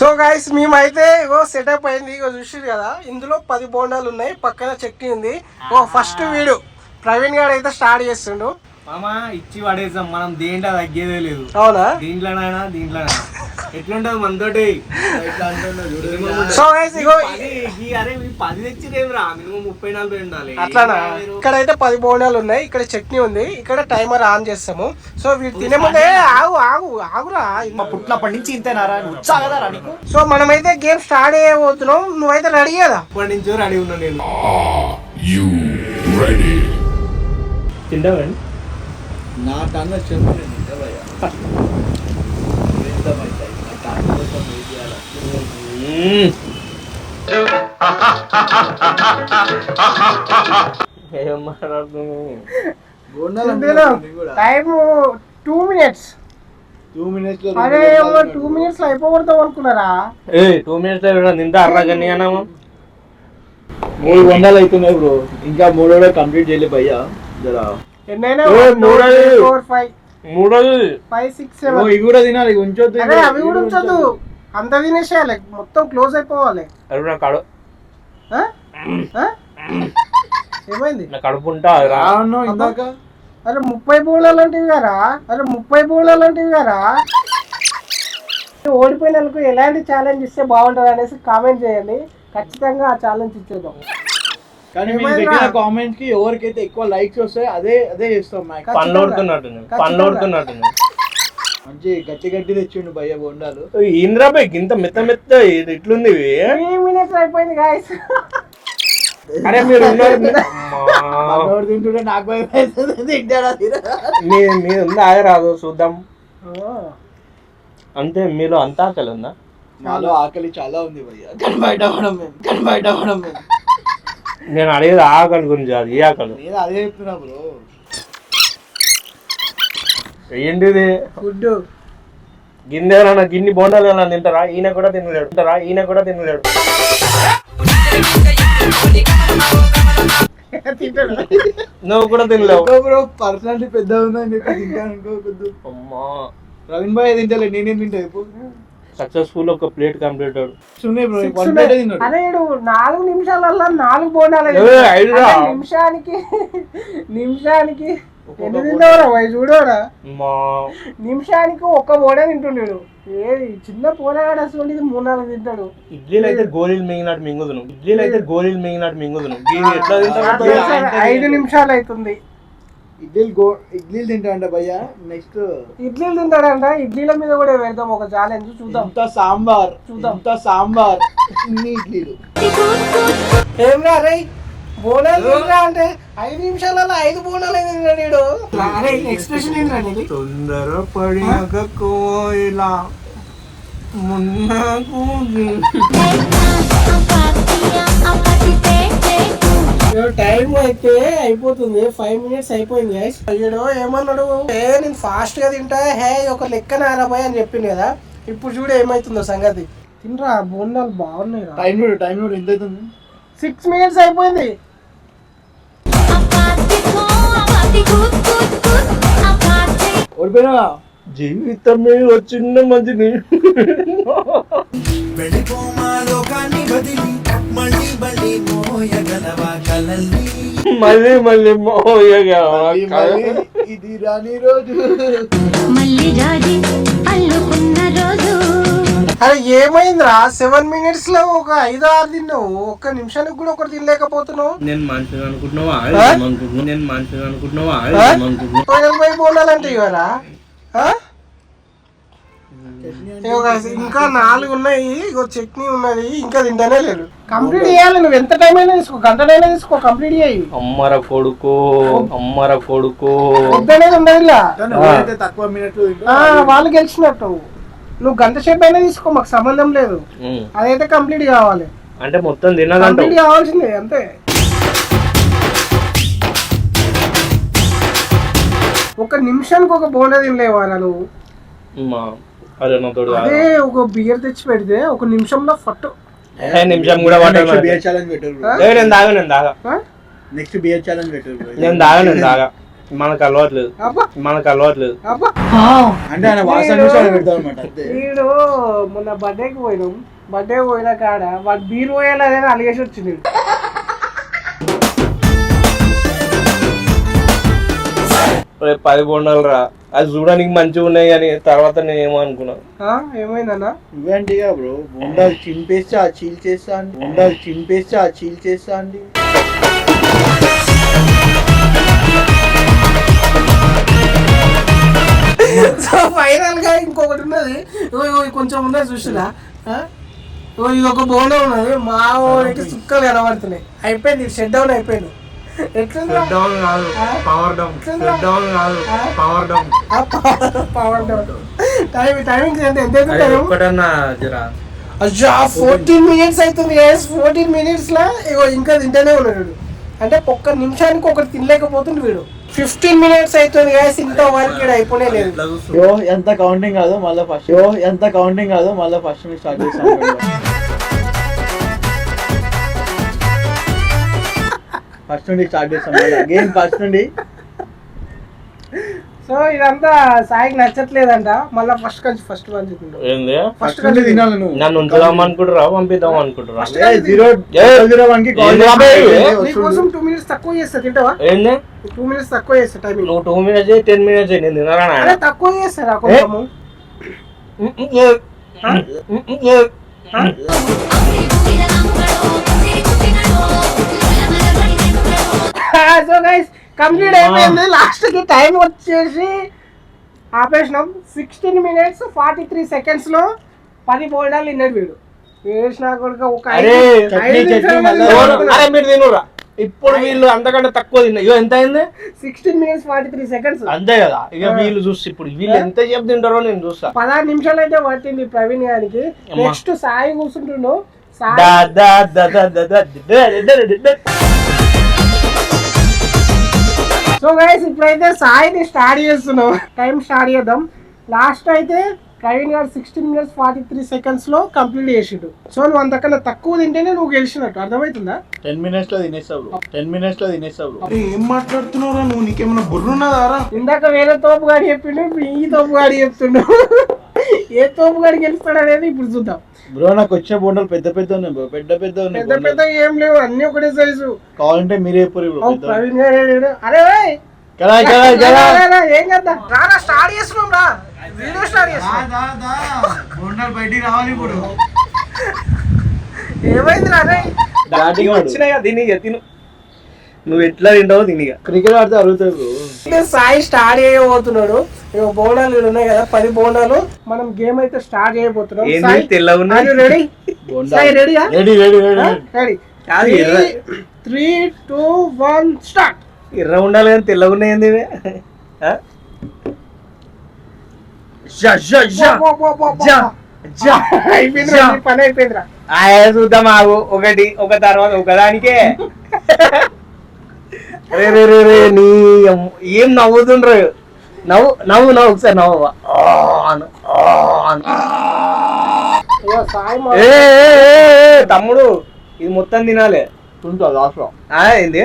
So guys మేమైతే ఇగో setup అయింది. ఇగో చూసిరు కదా ఇందులో పది బోండాలు ఉన్నాయి. పక్కన చట్నీ ఉంది. ఓ ఫస్ట్ వీడు ప్రవీణ్ గారు అయితే స్టార్ట్ చేస్తుండు. మామ ఇచ్చి పడేసాం. మనం దేంట్లో తగ్గేదే లేదు. అవునా? దీంట్లోనైనా దీంట్లోనైనా. ఎట్లుంటది మనతోటి. సో గైస్ ఇగో ఈ అరే ఈ పది తెచ్చిరేమిరా? మినిమం ముప్పై నలభై ఉండాలి. అట్లానా? ఇక్కడైతే పది బోండాలు ఉన్నాయి. ఇక్కడ చట్నీ ఉంది. ఇక్కడ టైమర్ ఆన్ చేస్తాము. సో వీడు తినే ముందే ఆగు ఆగు ఆగురా. పుట్టినప్పటి నుంచి ఇంతేనారా? ఉత్సాహదా నీకు. సో మనమైతే గేమ్ స్టార్ట్ చేయబోతున్నాం. నువ్వైతే రెడీ కదా? ఇప్పటి నుంచో రెడీ ఉన్నా నేను. నా టన్ను చెప్పు ఏం మాట్లాడుతున్నావు time two minutes. Two minutes అరే టూ మినిట్స్లో అయిపోకూడదు అనుకున్నారా? ఏ టూ మినిట్స్లో తింటా అర్రా గన్ని అన్నాము మూడు వందలు అవుతున్నాయి బ్రో. ఇంకా మూడు కంప్లీట్ చేయలే భయ్యా. జరా. ఇవి కూడా తినాలి ఉంచొద్దు అవి కూడా అంత తినేసేయాలి మొత్తం క్లోజ్ అయిపోవాలి? ఏమైంది? నా కడుపు ఉంటా ఇందాక. అరే ముప్పై అంటివి గారా అరే ముప్పై అంటివి గారా ఓడిపోయిన వాళ్ళకు ఎలాంటి ఛాలెంజ్ ఇస్తే బాగుంటుంది అనేసి కామెంట్ చేయండి. ఖచ్చితంగా ఆ ఛాలెంజ్ ఇచ్చేద్దాం. కానీ మీరు కామెంట్స్కి ఎవరికైతే ఎక్కువ లైక్స్ వస్తాయి అదే అదే చేస్తాం మంచి గట్టి గట్టి తెచ్చిండు భయ్య బొండాలు. ఇంద్రా బై ఇంత మెత్త మెత్త ఇది ఇట్లుంది మినిట్స్ అయిపోయింది గాయస్ అరే మీరు తింటుంటే నాకు భయం అవుతుంది. తింటాడా తినడా? మీ మీ ఉందా? ఆగరాదు చూద్దాం. అంతే మీలో అంతా ఆకలి ఉందా? మాలో ఆకలి చాలా ఉంది భయ్య. కానీ బయట పడం మేము కానీ బయట పడం మేము. నేను అడిగేది ఆకలి గురించి అది ఏ ఆకలి. నేను అదే చెప్తున్నా బ్రో. ఏంటిది? ఫుడ్. గిన్నె ఎవరన్నా గిన్ని బోండాలు ఎవరన్నా తింటారా? ఈయన కూడా తినలేడు. తింటారా? ఈయన కూడా తినలేడు. నువ్వు కూడా తినలేవు. బ్రో పర్సనాలిటీ పెద్ద ఉందని చెప్పి తింటాను అమ్మా. ప్రవీణ్ భాయ్ తింటలే నేనేం తింటా ఇప్పుడు సక్సెస్ఫుల్ ఒక ప్లేట్ కంప్లీట్ సునే బ్రో Six వన్ ఉన్నాయి. ప్లేట్ తిన్నాడు. అరే ఈడు నాలుగు నిమిషాలల్లో నాలుగు బోనాలు నిమిషానికి నిమిషానికి ఎన్ని తిన్నావురా వై చూడరా అమ్మా నిమిషానికి ఒక్క బోడే తింటుండేడు. ఏ చిన్న పోరాడు అసలు ఇది మూడు నాలుగు తింటాడు. ఇడ్లీలు అయితే గోళీలు మింగినట్టు మింగుదును. ఇడ్లీలు అయితే గోళీలు మింగినట్టు మింగుదును. ఎట్లా ఐదు నిమిషాలు అవుతుంది. ఇడ్లీలు గో ఇడ్లీలు తింటా అంట భయ్య. నెక్స్ట్ ఇడ్లీలు తింటాడంట. ఇడ్లీల మీద కూడా పెడదాం ఒక ఛాలెంజ్ చూద్దాం. ఇంత సాంబార్ చూద్దాం. ఇంత సాంబార్ ఇన్ని ఇడ్లీలు. ఏం రే బోనాలు తినరా అంటే ఐదు నిమిషాలలో ఐదు బోనాలు తిన్నాడు వీడు? అరే ఎక్స్ప్రెషన్ ఏంటండి తొందర పడినక కోయిలా మున్నకు టైం అయితే అయిపోతుంది. ఫైవ్ మినిట్స్ అయిపోయింది గైస్ అయ్యడు ఏమన్నాడు? ఏ నేను ఫాస్ట్గా తింటా? హే ఒక లెక్క నారాబాయ్ అని చెప్పింది కదా. ఇప్పుడు చూడు ఏమైతుందో సంగతి. తినరా? బోండాలు బాగున్నాయి టైం చూడు టైం చూడు ఎంత అవుతుంది? సిక్స్ మినిట్స్ అయిపోయింది. ఓడిపోయినా జీవితమే వచ్చిన మంచిని. మళ్ళీ మళ్ళీ మోయగా మళ్ళీ మళ్ళీ ఇది రాని రోజు. మళ్ళీ రాజీ అల్లుకున్న రోజు. అరే ఏమైందిరా? సెవెన్ మినిట్స్లో ఒక ఐదు ఆరు తిన్నావు. ఒక్క నిమిషానికి కూడా ఒకటి తినలేకపోతున్నావు. నేను మనిషిని అనుకుంటున్నావా? నేను మనిషిని అనుకుంటున్నావా? బోనాలంటే ఇవరా ఇంకా నాలుగు ఉన్నాయి. ఇగో చట్నీ ఉన్నది. ఇంకా తింటానే లేదు కంప్లీట్ చేయాలి. నువ్వు ఎంత టైం అయినా తీసుకో. గంటనైనా తీసుకో. కంప్లీట్ చేయి. అమ్మర కొడుకు. అమ్మర కొడుకు. వద్దనేది ఉండదు తక్కువ మినిట్లు వాళ్ళు. గెలిచినట్టు. నువ్వు గంట సేపు అయినా తీసుకో. మాకు సంబంధం లేదు. అదైతే కంప్లీట్ కావాలి. అంటే మొత్తం తిన్నదంటావు. కంప్లీట్ కావాల్సిందే అంతే. ఒక నిమిషానికి ఒక బోండా తినలేవారా నువ్వు. అదే ఒక బియర్ తెచ్చి పెడితే ఒక నిమిషంలో ఫట్టు. ఏ నిమిషం కూడా. బియర్ ఛాలెంజ్ పెట్టారు నేను తాగా నేను? నెక్స్ట్ బియర్ ఛాలెంజ్ పెట్టారు. నేను తాగా నేను తాగా. మనకు అలవాట్లేదు. మనకు అలవాట్లేదు. అంటే ఆయన వాసన పెడతాం అనమాట వీడు మొన్న బర్త్డేకి పోయినాం. బర్త్డే పోయిన కాడ వాడు బీర్ పోయాలని అలిగేసి వచ్చింది రేపు పది బొండాలు రా. అది చూడడానికి మంచిగా ఉన్నాయి కానీ తర్వాత నేను ఏమో అనుకున్నాను ఆ, ఏమైందన్నా? ఇవేంటి బ్రో. బొండాలు చింపేస్తే ఆ చీల్ చేస్తా అండి. బొండాలు చింపేస్తే ఆ చీల్ చేస్తా అండి. సో ఫైనల్గా ఇంకొకటి ఉన్నది. కొంచెం ఉన్నది చూసినా. ఇది ఒక బోర్డు ఉన్నది. మా ఊరికి సుక్కలు కనబడుతున్నాయి. అయిపోయింది షెడ్ డౌన్ అయిపోయింది. డౌన్ కాదు పవర్ డౌన్ డౌన్ కాదు power down power down time timing ఎంత ఎంత అవుతుంది జరా. అయ్యా ఫోర్టీన్ మినిట్స్ అవుతుంది గైస్ ఫోర్టీన్ మినిట్స్ లా ఇగో ఇంకా తింటూనే ఉన్నాడు అంటే ఒక్క నిమిషానికి ఒకటి తినలేకపోతుంది వీడు. ఫిఫ్టీన్ మినిట్స్ అవుతుంది గైస్ ఇంత వరకు ఇక్కడ అయిపోనే లేదు. యో ఎంత కౌంటింగ్ కాదు మళ్ళీ ఫస్ట్ యో ఎంత కౌంటింగ్ కాదు మళ్ళీ ఫస్ట్ స్టార్ట్ చేస్తాం. ఫస్ట్ నుండి స్టార్ట్ చేస్తాం గేమ్ ఫస్ట్ నుండి. సో ఇదంతా సాయికి నచ్చట్లేదంట. మళ్ళీ ఫస్ట్ కలిసి ఫస్ట్ ఏంది? ఫస్ట్ నుండి తినాలి నువ్వు. నన్ను ఉంచుదాం అనుకుంటురా పంపిద్దాం అనుకుంటురా జీరో జీరో వన్కి కాల్? నీకోసం టూ మినిట్స్ తక్కువ చేస్తా తింటావా? ఏంది? టూ మినిట్స్ తక్కువ చేస్తా టైమింగ్ నువ్వు టూ మినిట్స్ టెన్ మినిట్స్ నేను తినరా అరే తక్కువ చేస్తారా కొంచెము. సో గైస్ కంప్లీట్ అయిపోయింది లాస్ట్కి టైం వచ్చేసి ఆపేసినాం సిక్స్టీన్ మినిట్స్ ఫార్టీ త్రీ సెకండ్స్లో పది బోల్డాలు విన్నాడు వీడు వేసినా కూడా ఒక ఇప్పుడు వీళ్ళు అంతకంటే తక్కువ తిన్నా ఎంత అయింది sixteen minutes forty three seconds అంతే కదా ఇక వీళ్ళు చూసి ఇప్పుడు వీళ్ళు ఎంత సేపు తింటారో నేను చూస్తా పదహారు నిమిషాలు అయితే పట్టింది ప్రవీణ్ గారికి. నెక్స్ట్ సాయి కూర్చుంటుండు సాయి సో గైస్ ఇప్పుడైతే సాయిని స్టార్ట్ చేస్తున్నాం. టైం స్టార్ట్ చేద్దాం. లాస్ట్ అయితే Praveen garu sixteen minutes forty three సెకండ్స్లో కంప్లీట్ చేసిండు. సో నువ్వు అంతకన్నా తక్కువ తింటేనే నువ్వు గెలిచినట్టు. అర్థమవుతుందా? టెన్ మినిట్స్లో తినేస్తావు టెన్ మినిట్స్లో తినేస్తావు ఏం మాట్లాడుతున్నావురా నువ్వు? నీకేమన్నా బుర్రున్నదారా? ఇందాక వేరే తోపు గాడి చెప్పిండు ఈ తోపు గాడి చెప్తుండు. ఏ తోపు గాడి గెలుస్తాడు అనేది ఇప్పుడు చూద్దాం. బ్రో నాకు వచ్చే బొండలు పెద్ద పెద్ద ఉన్నాయి. పెద్ద పెద్ద ఉన్నాయి పెద్ద పెద్ద. ఏం లేవు అన్ని ఒకటే సైజు. కావాలంటే మీరే పూరి బ్రో అవు పెద్ద ప్రవీణ్ గారు. అరే కదా ఏం రారా స్టార్ట్ చేస్తున్నాం రా. వీడియో స్టార్ట్ చేస్తున్నాం. బొండాలు బయటికి రావాలి ఇప్పుడు. ఏమైంది రా రే? బ్యాటింగ్ ఆడు వచ్చినాయి కదా తిని ఇక తిను. నువ్వు ఎట్లా తింటావో తినిగా క్రికెట్ ఆడితే అయితే సాయి స్టార్ట్ చేయబోతున్నాడు. ఇక ఇక్కడ ఉన్నాయి కదా పది బోనాలు మనం గేమ్ అయితే స్టార్ట్ చేయబోతున్నాం? రెడీ రెడీయా ready ready ready. Three two one start ఎర్ర ఉండాలి కానీ తెల్లగా ఉన్నాయి ఏంది పని అయిపోయిందిరా. చూద్దాం ఆగు. ఒకటి ఒక తర్వాత ఒకదానికే. రే రే రే రే నీ ఏం నవ్వుతుండ్రు? నవ్వు నవ్వు నవ్వు ఒకసారి నవ్వు తమ్ముడు ఇది మొత్తం తినాలి. తింటావు ఏంది?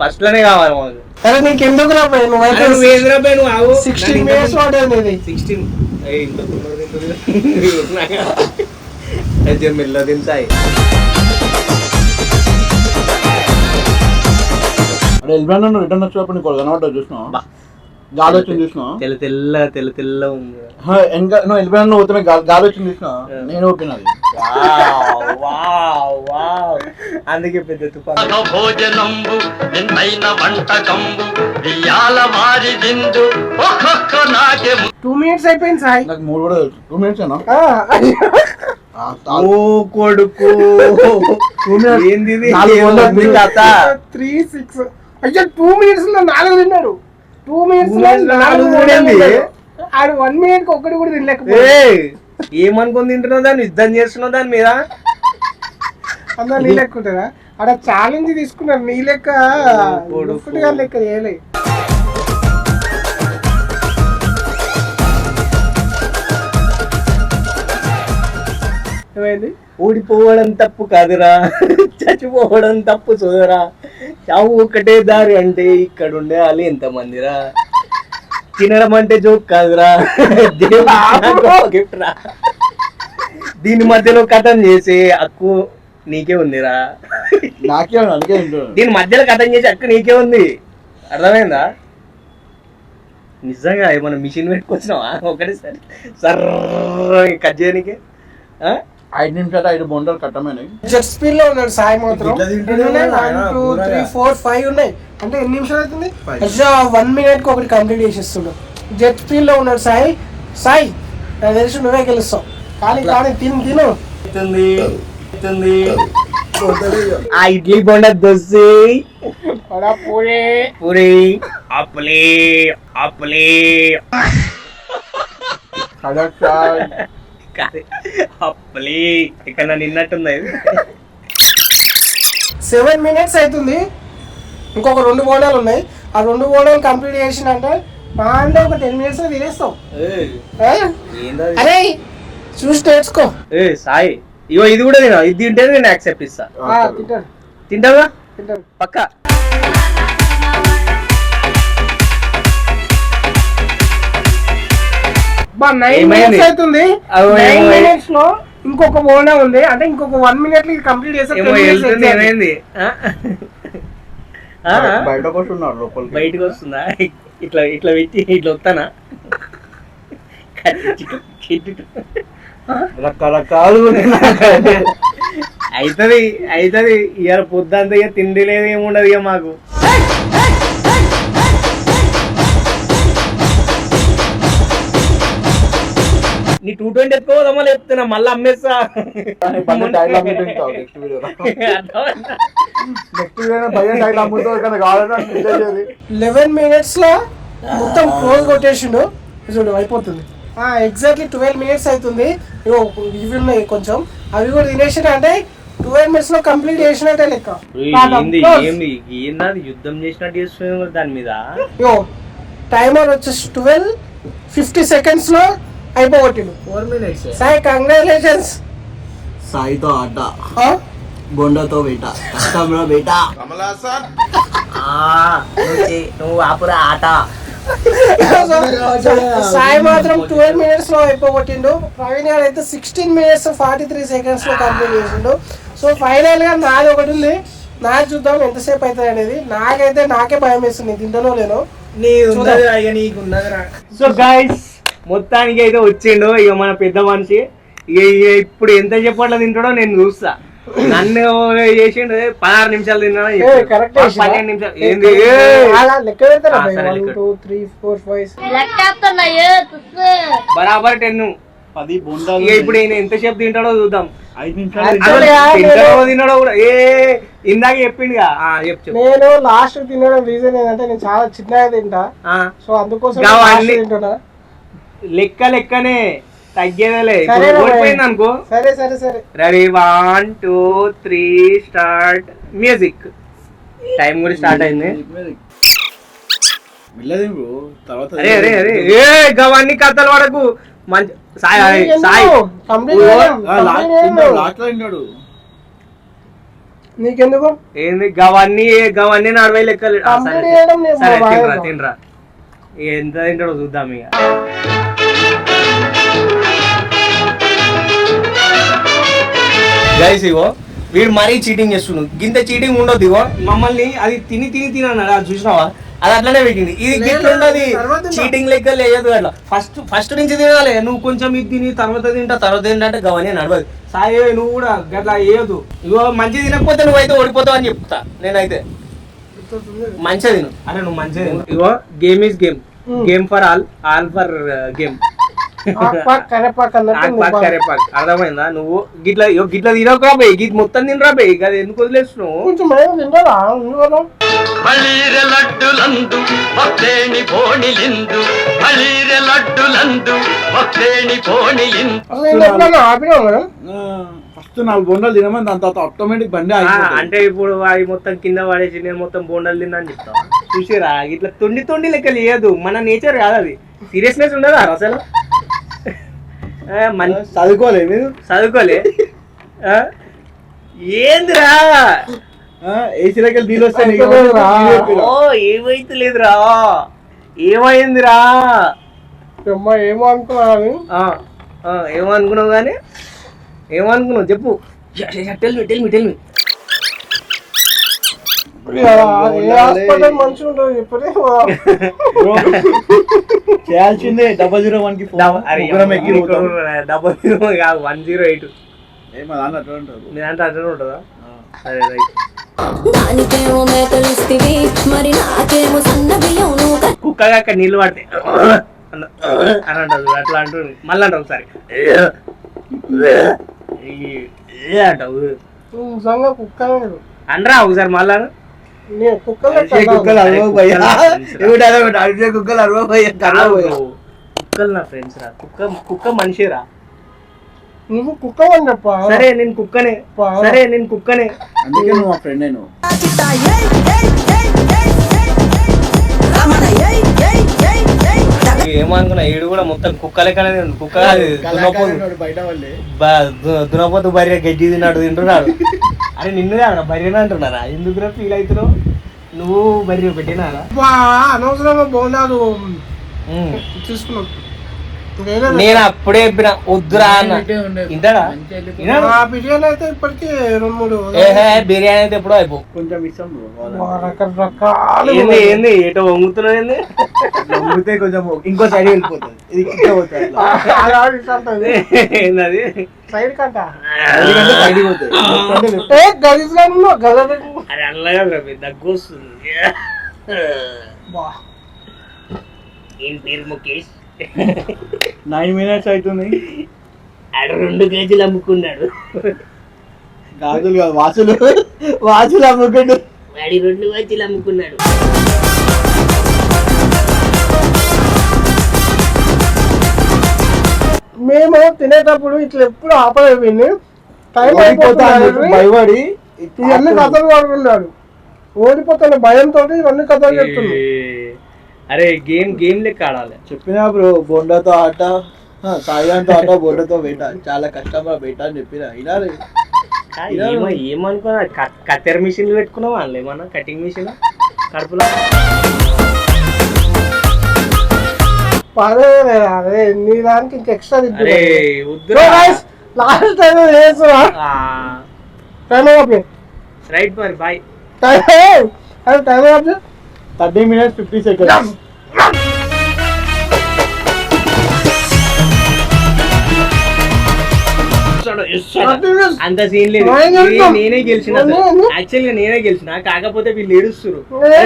ఫస్ట్లోనే కావాలి మాకు. సరే నీకు ఎందుకు నువ్వు అయితే సిక్స్టీన్ సిక్స్టీన్ మెల్ల తింటాయి అరే వెళ్ళిపోయినా రిటర్న్ వచ్చినప్పుడు నీకు కనబడ్డా చూసినావు? గాలి వచ్చింది చూసినా తెల్ల తెల్ల తెల్ల తెల్ల నువ్వు నువ్వు పోతే గాలి వచ్చింది చూసినా? నేను. అందుకే పెద్ద తుఫాను భోజనంబు నిన్నైన వంటకంబు ఇయాల వారి విందు ఒక్కొక్క నాకే టూ మినిట్స్ అయిపోయింది సాయి. నాకు మూడు కూడా తెలుసు. టూ మినిట్స్ ఏనా? ఓ కొడుకు. ఏంది? Three six. అయ్యా టూ మినిట్స్లో నాలుగు తిన్నాడు. Two minutes? ఆడు వన్ మినిట్ ఒక్కటి కూడా తినలేకపోయాడు ఏయ్, ఏమనుకొని తింటున్నావు దాన్ని? యుద్ధం చేస్తున్నావు దాని మీద? అందరూ నీ లెక్క ఉంటుందా? ఆడ ఛాలెంజ్ తీసుకున్నారు నీ లెక్క. గారి లెక్క చేయలే. ఓడిపోవడం తప్పు కాదురా. చచ్చిపోవడం తప్పు సోదరా. చావు ఒకటే దారి అంటే ఇక్కడ ఉండాలి ఎంతమందిరా? తినడం అంటే జోక్ కాదురా. గిఫ్ట్ రా. దీని మధ్యలో కథం చేసే హక్కు నీకే ఉందిరా. నాకే అందుకే దీని మధ్యలో కథం చేసే హక్కు నీకే ఉంది. అర్థమైందా? నిజంగా ఏమన్నా మిషన్ పెట్టుకొచ్చినావా? ఒకటేసారి. సర్ కట్ చేయడానికి ఆ? ఐదు నిమిషాలు ఐదు బొండలు కట్టమైనవి జెట్ స్పీడ్లో ఉన్నాడు సాయి మాత్రం. One two. Three four five ఉన్నాయి. అంటే ఎన్ని నిమిషాలు అవుతుంది? వన్ మినిట్కి ఒకటి కంప్లీట్ చేసేస్తుండు. జెట్ స్పీడ్లో ఉన్నాడు సాయి. సాయి నాకు తెలిసి నువ్వే గెలుస్తావు. కానీ కానీ తిను తిను. ఆ ఇడ్లీ బొండ దోసి పూరి. పూరి. అప్పులే అప్పులే కాదు అప్పులే ఇక్కడ నిన్నట్టుంది ఇది. సెవెన్ మినిట్స్ అవుతుంది ఇంకొక రెండు బోనాలు ఉన్నాయి. ఆ రెండు బోనాలు కంప్లీట్ చేసినంటే మా అంటే ఒక టెన్ మినిట్స్లో తినేస్తాం? అరే చూసి నేర్చుకో. ఏ సాయి ఇగో ఇది కూడా నేను ఇది తింటే నేను యాక్సెప్ట్ ఇస్తా. ఆ, తింటాడు. తింటావా? పక్క. నైన్ ఏమైంది? మినిట్స్ అవుతుంది. నైన్ మినిట్స్లో ఇంకొక బోనా ఉంది. అంటే ఇంకొక వన్ మినిట్ కంప్లీట్ చేస్తే ఏమో 10 minutes వెళ్తుంది exact. ఏమైంది? ఆ? ఆ? బయటకు వస్తున్నారు లోపలికి. బయటకు వస్తుందా ఇట్లా ఇట్లా పెట్టి ఇట్లా వస్తానా రకరకాలు అవుతుంది అవుతుంది ఇవాళ పొద్దంతా ఇక తిండి లేదు ఏముండదు ఇక మాకు. నీ టూ ట్వంటీ ఎత్తుకోదామా చెప్తున్నా మళ్ళీ అమ్మేస్తా? లెవెన్ మినిట్స్ లో. మొత్తం క్లోజ్ కొట్టేసిండు. చూడు అయిపోతుంది. ఎగ్జాక్ట్లీ ట్వెల్వ్ మినిట్స్ అవుతుంది ఇగో ఇవి ఉన్నాయి కొంచెం. అవి కూడా తినేసిన అంటే ట్వెల్వ్ మినిట్స్లో కంప్లీట్ చేసినట్టే లెక్క. ఏంది యుద్ధం చేసినట్టు దాని మీద? టైమర్ వచ్చేసి ట్వెల్వ్ ఫిఫ్టీ సెకండ్స్లో అయిపోగొట్టిండు. ఫోర్ మినిట్స్ సాయి కంగ్రాచులేషన్స్ సాయితో ఆట. బొండతో బేట కష్టంలో బేట నువ్వు ఆపురా ఆట. సాయి మాత్రం ట్వెల్వ్ మినిట్స్లో అయిపోగొట్టిండు. ప్రవీణ్ గారు అయితే సిక్స్టీన్ మినిట్స్ ఫార్టీ త్రీ సెకండ్స్లో కంప్లీట్ చేసిండు. సో ఫైనల్గా నాది ఒకటి ఉంది. నాది చూద్దాం ఎంతసేపు అవుతుంది అనేది. నాకైతే నాకే భయం వేస్తుంది. తింటానో లేనో. నీ ఉన్నది ఇక నీకు ఉన్నదిరా సో గైస్ మొత్తానికి అయితే వచ్చిండు. ఇక మన పెద్ద మనిషి. ఇక ఇప్పుడు ఎంత చెప్పట్లో తింటాడో నేను చూస్తా. నన్ను చేసిండు? పదహారు నిమిషాలు తిన్నా కరెక్ట్ పన్నెండు నిమిషాలు. ఏంది? బరాబర్ టెన్. పది ఇక ఇప్పుడు ఈయన ఎంతసేపు తింటాడో చూద్దాం. తిన్నాడో కూడా ఏ ఇందాక చెప్పిండుగా. ఆ, చెప్పు చెప్పు. నేను లాస్ట్ తినడం రీజన్ ఏంటంటే నేను చాలా చిన్నగా తింటా. ఆ, సో అందుకోసం తింటున్నా. లెక్క లెక్కనే తగ్గేదేలే. ఓడిపోయింది అనుకో. సరే సరే సరే. Ready? One two three start. Music. Time కూడా స్టార్ట్ అయింది. అరే అరే అరే. ఏ గవన్నీ కథలు పడకు. మంచి సాయి సాయి, నీకెందుకు? ఏంది గవన్నీ గవన్నీ నలభై లెక్కలు. సరే తినరా. తినరా. ఎంత తింటాడో చూద్దాం ఇక. గైస్ ఇగో వీడు మరీ చీటింగ్ చేస్తున్నాడు. గింత చీటింగ్ ఉండదు ఇగో. మమ్మల్ని అది తిని తిని తిని అన్నాడు. అది చూసినావా? అది అట్లనే పెట్టింది ఇది గిట్ల ఉండదు తింటా. చీటింగ్ లెక్క లేదు అట్లా. ఫస్ట్ ఫస్ట్ నుంచి తినాలి. నువ్వు కొంచెం ఇది తిని తర్వాత తింటా తర్వాత ఏంటంటే గవని నడవదు సాయి నువ్వు కూడా గట్లా వేయదు ఇగో మంచి తినకపోతే నువ్వైతే ఓడిపోతావు అని చెప్తా. నేనైతే. మంచిగా తిను. అరే నువ్వు మంచిగా తిను. ఇగో game is game game for all all for game కరేపాక్ అర్థమైందా? నువ్వు గిట్లా గిట్లా తినకురా బే. గిట్ మొత్తం తినరా బే. అది ఎందుకు వదిలేస్తున్నావు? కొంచెం మేము తింటారా? ఎందువల్ల బళీరె లడ్డులందు భక్తేణి పోణిలిందు బళీరె లడ్డులందు భక్తేణి పోణిలిందు అసలు నేను ఎప్పుడన్నా ఆపినావు మేడం? ఫస్ట్ నాలుగు బొండాలు తినమని దాని తర్వాత ఆటోమేటిక్ బండి. అంటే ఇప్పుడు వాడి మొత్తం కింద పడేసి నేను మొత్తం బోండాలు తిన్నా అని చెప్తావా? చూసిరా ఇట్లా తొండి తొండి లెక్క లేదు మన నేచర్ కాదు అది. సీరియస్నెస్ ఉండదా అసలు? చదువుకోలే మీరు? చదువుకోలే? ఏందిరా? ఏసీలోకి వెళ్ళి నీళ్ళు వస్తాయి. ఓ ఏమైతలేదురా? ఏమైందిరా? అమ్మ ఏమో అనుకున్నాను ఆ, ఏమనుకున్నావు కానీ ఏమనుకున్నావు చెప్పు. Tell me tell me tell me చేయాల్సిందే డబల్ జీరో వన్కి. డబల్ జీరో కాదు వన్ జీరో ఎయిట్ అట్లా అంటారు. ఉంటుందా? అదే రైట్. దానికేమో మేకలిస్తివి మరి నాకేమో సన్న బియ్యం నువ్వు క- కుక్కగా అక్కడ నీళ్ళు పడితే అన్న- అని అంటారు అట్లా అంటుంది మళ్ళీ అంటావు ఒకసారి. అంటావు. నువ్వు. అనరా ఒకసారి మళ్ళా కుక్కలే అరిసే కుక్కలు కదా. అరవై భయ్యా. ఏమిటి అదే ఒకటి, అరిసే కుక్కలు అరవై భయ్యా. కర్ర భయ్యా. కుక్కలు నా ఫ్రెండ్స్ రా. కుక్క కుక్క మనిషిరా నువ్వు కుక్కవని చెప్పా సరే నేను కుక్కనే. సరే నేను కుక్కనే. అందుకే నువ్వు మా ఫ్రెండ్ నేను ఏమనుకున్నా ఈడు కూడా మొత్తం కుక్క లెక్కనే ఉంది. కుక్క కాదు, దున్నపోతు. బయట వాళ్ళే. బ- దు- దున్నపోతు భార్య గడ్డి తిన్నాడు తింటున్నాడు. అరే నిన్ను కాదు భార్యనే అంటున్నారా? ఎందుకురా ఫీల్ అవుతున్నావు? నువ్వు భార్య పెట్టినారా అబ్బా, అనవసరంగా బోనాలు తీసుకున్నాం వేరే నేను అప్పుడే చెప్పిన వద్దురా అన్న. ఇంటాడా బిర్యానీ అయితే ఇప్పటికీ రెండు మూడు ఏహే బిర్యానీ అయితే ఎప్పుడో అయిపో. కొంచెం ఇష్టం రకరకాలు ఏంది ఏంది ఏటో వంగుతున్నావు ఏంది? నమ్మితే కొంచెం ఇంకో సైడ్ వెళ్ళిపోతుంది. ఇది పోతుంది అట్లా. అలా ఇస్తుంటది. ఏంది అది? సైడ్ కంట. ఏ గలీజ్ గల అది అల్లగా దగ్గు వస్తుంది. ఏం పేరు ముఖేష్? నైన్ మినిట్స్ అవుతుంది. ఆడ రెండు కేజీలు అమ్ముకున్నాడు. గాజులు కాదు వాసులు. వాసులు అమ్ముకుంటు. వాడి రెండు కేజీలు అమ్ముకున్నాడు. మేము తినేటప్పుడు ఇట్లా ఎప్పుడు ఆపలేకపోయింది టైం అయిపోతుంది భయపడి ఇవన్నీ కథలు పడుకున్నాడు ఓడిపోతున్న భయంతో ఇవన్నీ కథలు చెప్తున్నాడు. అరే గేమ్ గేమ్ లెక్క ఆడాలి. చెప్పినా బ్రో బొండతో ఆట ఆ, సాయిగాంతో ఆట బొండతో వేట. చాలా కష్టం రా వేట అని చెప్పిన. ఏమో ఏమనుకున్నా కత్తెర మిషన్లు పెట్టుకున్నావా? అందులో ఏమన్నా? Cutting machine? కడుపులో? అదే అదే నీ దానికి ఇంక ఎక్స్ట్రా లాస్ట్ టైం చేస్తున్నా? టైం రైట్ మరి బాయ్ టైం అదే time thirty minutes fifty seconds అంత సీన్ లేదు. నేను గెలిచిన యాక్చువల్గా నేనే గెలిచిన కాకపోతే వీళ్ళు ఏడుస్తురు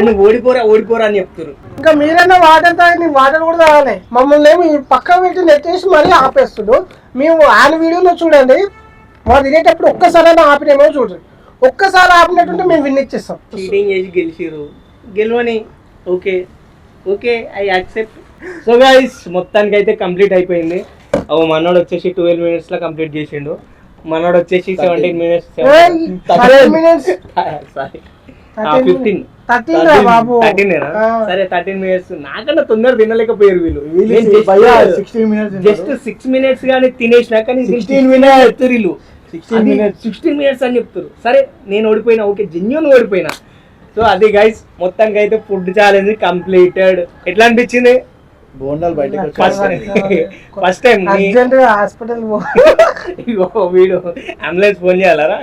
నువ్వు ఓడిపోరా ఓడిపోరా అని చెప్తురు ఇంకా మీరైనా వాటర్ తాగి వాటర్ కూడా తాగాలి. మమ్మల్ని ఏమి పక్క పెట్టి నెట్టేసి మరీ ఆపేస్తుడు మేము ఆయన వీడియోలో చూడండి. వాడు తినేటప్పుడు ఒక్కసారైనా ఆపినేమో చూడండి. ఒక్కసారి ఆపినట్టుంటే మేము విన్ ఇచ్చేస్తాం. చీటింగ్ చేసి గెలిచిరు గెలవని. Okay. Okay I accept so guys మొత్తానికి అయితే కంప్లీట్ అయిపోయింది. ఓ మనోడు వచ్చేసి ట్వెల్వ్ మినిట్స్లో కంప్లీట్ చేసిండు. మనోడు వచ్చేసి seventeen minutes minutes? Sorry. Fifteen. సరే థర్టీన్ మినిట్స్. నాకన్నా తొందర తినలేకపోయారు వీళ్ళు. Sixteen minutes just six minutes కానీ తినేసినాక 16 minutes. చెప్తారు వీళ్ళు. 16 minutes. సిక్స్టీన్ మినిట్స్ అని చెప్తారు. సరే నేను ఓడిపోయినా. ఓకే జెన్యున్ ఓడిపోయినా. సో అది గైస్ మొత్తానికి అయితే ఫుడ్ ఛాలెంజ్ కంప్లీటెడ్ ఎట్లా అనిపించింది? బోండాలు బయటకు ఫస్ట్ టైం అర్జెంట్గా హాస్పిటల్ వీడు అంబులెన్స్ ఫోన్ చేయాలరా?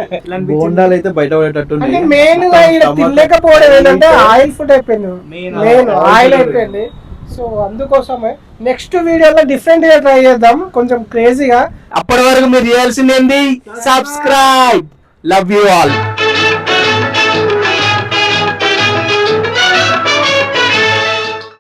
బోండాలు అయితే బయట పడేటట్టు అంటే మెయిన్ తినలేకపోవడం ఏంటంటే ఆయిల్ ఫుడ్ అయిపోయింది. Main oil. అయిపోయింది. సో అందుకోసమే నెక్స్ట్ వీడియోలో డిఫరెంట్గా ట్రై చేద్దాం. కొంచెం క్రేజీగా అప్పటి వరకు మీరు చేయాల్సింది ఏంది? Subscribe love you all